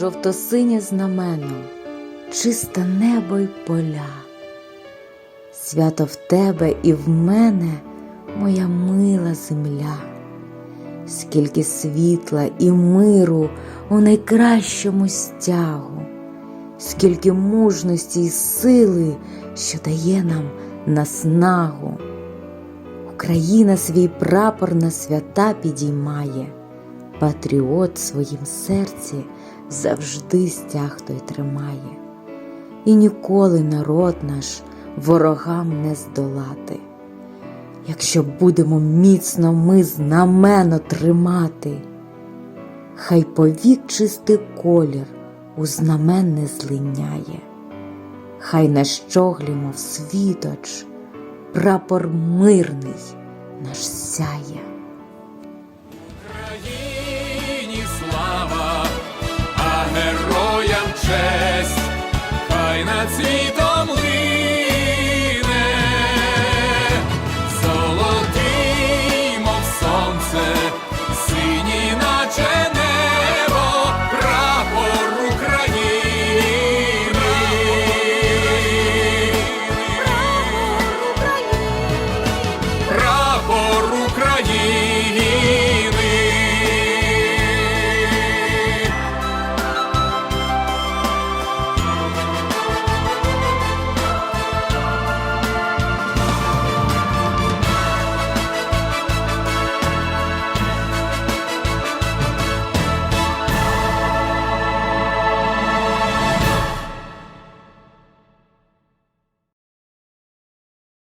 жовто-синє знамено, чисте небо й поля. Свято в тебе і в мене, моя мила земля, скільки світла і миру у найкращому стягу, скільки мужності й сили, що дає нам наснагу. Україна свій прапор на свята підіймає, патріот в своїм серці завжди стяг той тримає, і ніколи народ наш ворогам не здолати. Якщо будемо міцно ми знамено тримати, хай повік чистий колір у знамен не злиняє, хай на щоглі, мов світоч, прапор мирний наш сяє. над світом лиш.